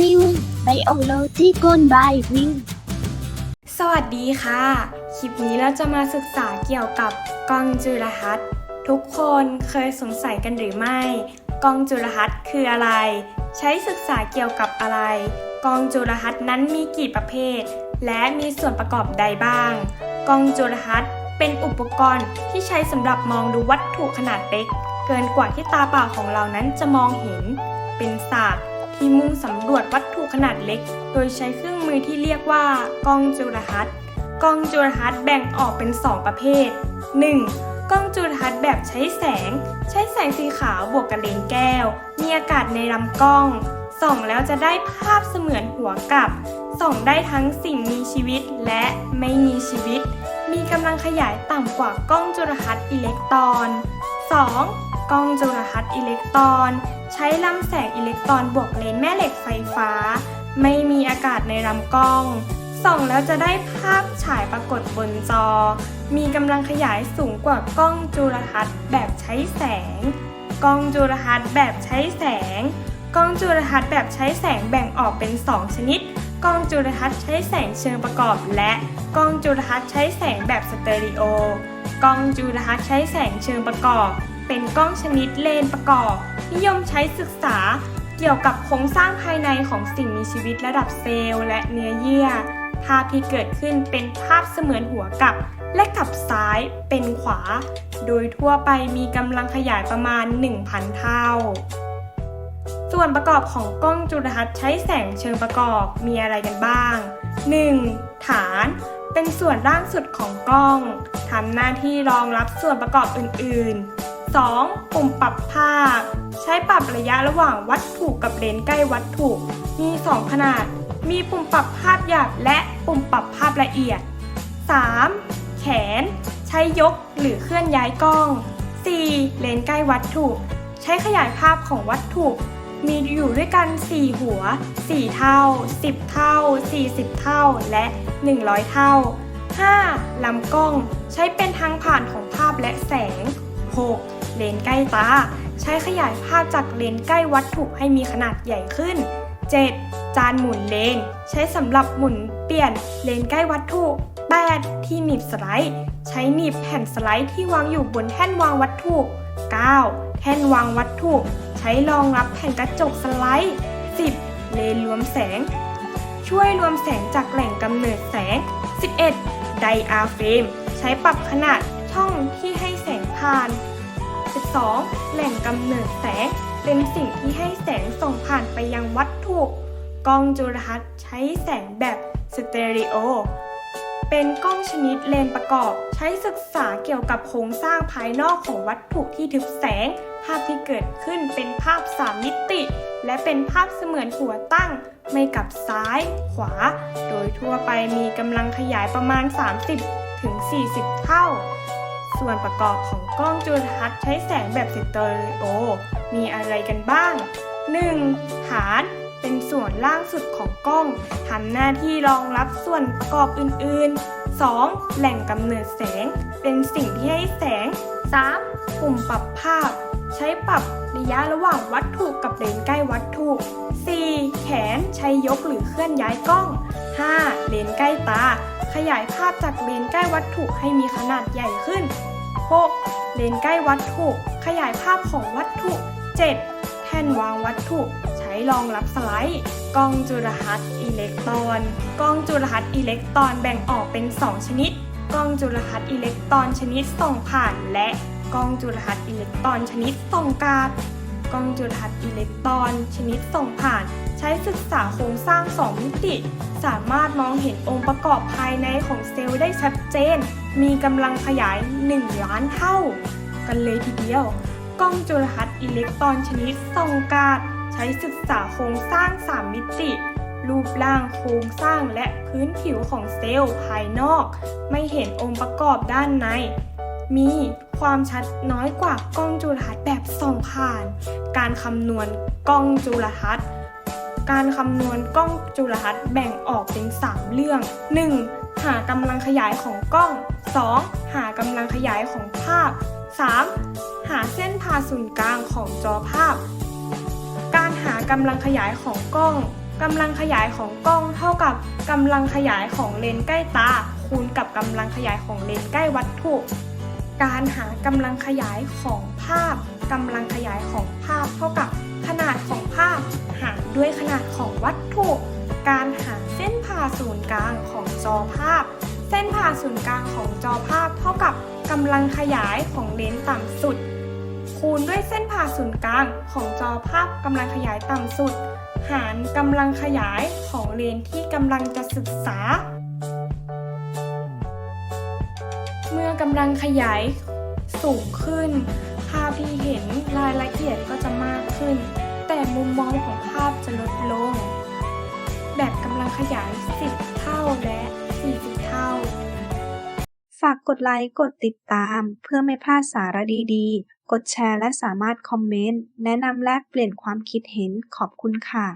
วิวไบโอโลจีกลบายวิวสวัสดีค่ะ คลิปนี้เราจะมาศึกษาเกี่ยวกับกล้องจุลทรรศน์ทุกคนเคยสงสัยกันหรือไม่กล้องจุลทรรศน์คืออะไร ใช้ศึกษาเกี่ยวกับอะไรกล้องจุลทรรศน์นั้นมีกี่ประเภท และมีส่วนประกอบใดบ้างกล้องจุลทรรศน์เป็นอุปกรณ์ที่ใช้สำหรับมองดูวัตถุขนาดเล็ก เกินกว่าที่ตาเปล่าของเรานั้นจะมองเห็น เป็นศาสตร์ ที่มุ่งสำรวจวัตถุขนาดเล็ก โดยใช้เครื่องมือที่เรียกว่ากล้องจุลทรรศน์กล้องจุลทรรศน์แบ่งออกเป็น 2 ประเภท 1. กล้องจุลทรรศน์แบบใช้แสง ใช้แสงสีขาวบวกกับเลนแก้ว มีอากาศในลำกล้อง ส่องแล้วจะได้ภาพเสมือนหัวกลับ ส่องได้ทั้งสิ่งมีชีวิตและไม่มีชีวิต มีกำลังขยายต่ำกว่ากล้องจุลทรรศน์อิเล็กตรอน 2. กล้องจุลทรรศน์อิเล็กตรอน ใช้ลำแสงอิเล็กตรอนบวกเลนแม่เหล็กไฟฟ้า ไม่มีอากาศในลำกล้อง ส่องแล้วจะได้ภาพฉายปรากฏบนจอ มีกำลังขยายสูงกว่ากล้องจุลทรรศน์แบบใช้แสง กล้องจุลทรรศน์แบบใช้แสง กล้องจุลทรรศน์แบบใช้แสงแบ่งออกเป็น 2 ชนิด กล้องจุลทรรศน์ใช้แสงเชิงประกอบ และกล้องจุลทรรศน์ใช้แสงแบบสเตอริโอกล้องจุลทรรศน์ใช้แสงเชิงประกอบ เป็นกล้องชนิดเลนประกอบ นิยมใช้ศึกษาเกี่ยวกับโครงสร้างภายในของสิ่งมีชีวิตระดับเซลล์และเนื้อเยื่อ ภาพที่เกิดขึ้นเป็นภาพเสมือนหัวกลับและกลับซ้ายเป็นขวา โดยทั่วไปมีกำลังขยายประมาณ 1,000 เท่า ส่วนประกอบของกล้องจุลทรรศน์ใช้แสงเชิงประกอบมีอะไรกันบ้าง 1. ฐานเป็นส่วนล่างสุดของกล้องทำหน้าที่รองรับส่วนประกอบอื่น 2. ปุ่มปรับภาพ ใช้ปรับระยะระหว่างวัตถุกับเลนใกล้วัตถุ มี 2 ขนาด มีปุ่มปรับภาพหยาบและปุ่มปรับภาพละเอียด 3. แขน ใช้ยกหรือเคลื่อนย้ายกล้อง 4. เลนใกล้วัตถุ ใช้ขยายภาพของวัตถุ มีอยู่ด้วยกัน 4 หัว 4 เท่า 10 เท่า 40 เท่า และ 100 เท่า 5. ลำกล้อง ใช้เป็นทางผ่านของภาพและแสง 6. เลนใกล้ตา ใช้ขยายภาพจากเลนใกล้วัตถุให้มีขนาดใหญ่ขึ้น 7. จานหมุนเลน ใช้สำหรับหมุนเปลี่ยนเลนใกล้วัตถุ 8. ที่หนีบสไลด์ ใช้หนีบแผ่นสไลด์ที่วางอยู่บนแท่นวางวัตถุ 9. แท่นวางวัตถุ ใช้รองรับแผ่นกระจกสไลด์ 10. เลนรวมแสง ช่วยรวมแสงจากแหล่งกำเนิดแสง 11. ไดอาร์เฟรม ใช้ปรับขนาดช่องที่ให้แสงผ่าน 2. แหล่งกำเนิดแสง เป็นสิ่งที่ให้แสงส่งผ่านไปยังวัตถุกล้องจุลทรรศน์ใช้แสงแบบสเตอริโอ เป็นกล้องชนิดเลนประกอบ ใช้ศึกษาเกี่ยวกับโครงสร้างภายนอกของวัตถุที่ทึบแสง ภาพที่เกิดขึ้นเป็นภาพสามมิติ และเป็นภาพเสมือนหัวตั้ง ไม่กับซ้าย ขวา โดยทั่วไปมีกำลังขยายประมาณ 30 ถึง 40 เท่า ส่วนประกอบของกล้องจุลทรรศน์ใช้แสงแบบสเตอริโอ มีอะไรกันบ้าง 1. ฐานเป็นส่วนล่างสุดของกล้องทำหน้าที่รองรับส่วนประกอบอื่นๆ 2. แหล่งกำเนิดแสง เป็นสิ่งที่ให้แสง 3. ปุ่มปรับภาพ ใช้ปรับระยะระหว่างวัตถุกับเลนใกล้วัตถุ 4. แขนใช้ยกหรือเคลื่อนย้ายกล้อง 5. เลนใกล้ตา ขยายภาพจากเลนใกล้วัตถุให้มีขนาดใหญ่ขึ้น กเลนใกล้วัตถุ ขยายภาพของวัตถุ 7. แท่นวางวัตถุ ใช้รองรับสไลด์ กล้องจุลทรรศน์อิเล็กตรอน กล้องจุลทรรศน์อิเล็กตรอนแบ่งออกเป็น 2 ชนิด กล้องจุลทรรศน์อิเล็กตรอนชนิดส่องผ่าน และกล้องจุลทรรศน์อิเล็กตรอนชนิดส่องกาด กล้องจุลทรรศน์อิเล็กตรอน ชนิดส่องผ่าน ใช้ศึกษาโครงสร้าง 2 มิติ สามารถมองเห็นองค์ประกอบภายในของเซลล์ได้ชัดเจน มีกำลังขยาย 1 ล้านเท่า กันเลยทีเดียว กล้องจุลทรรศน์อิเล็กตรอนชนิดส่องกาดใช้ศึกษาโครงสร้าง 3 มิติรูปร่างโครงสร้างและพื้นผิวของเซลล์ภายนอก ไม่เห็นองค์ประกอบด้านใน มีความชัดน้อยกว่ากล้องจุลทรรศน์แบบส่องผ่าน การคำนวณกล้องจุลทรรศน์ การคำนวณกล้องจุลทรรศน์แบ่งออกเป็น 3 เรื่อง 1. หากำลังขยายของกล้อง 2. หากำลังขยายของภาพ 3. หาเส้นผ่าศูนย์กลางของจอภาพ การหากำลังขยายของกล้องกำลังขยายของกล้องเท่ากับกำลังขยายของเลนส์ใกล้ตา คูณกับกำลังขยายของเลนส์ใกล้วัตถุ การหากำลังขยายของภาพ กำลังขยายของภาพเท่ากับขนาดของภาพหารด้วยขนาดของวัตถุ การหารเส้นผ่าศูนย์กลางของจอภาพ เส้นผ่าศูนย์กลางของจอภาพ เท่ากับกำลังขยายของเลนส์ต่ำสุด คูณด้วยเส้นผ่าศูนย์กลางของจอภาพกำลังขยายต่ำสุด หารกำลังขยายของเลนส์ที่กำลังจะศึกษา เมื่อกำลังขยายสูงขึ้นาพที่เห็นรายละเอียดก็จะมากขึ้น แต่มุมมองของภาพจะลดลง แบบกำลังขยาย 10 เท่าและ 40 เท่า ฝากกดไลค์ กดติดตาม เพื่อไม่พลาดสาระดีๆ กดแชร์และสามารถคอมเมนต์ แนะนำแลกเปลี่ยนความคิดเห็นขอบคุณค่ะ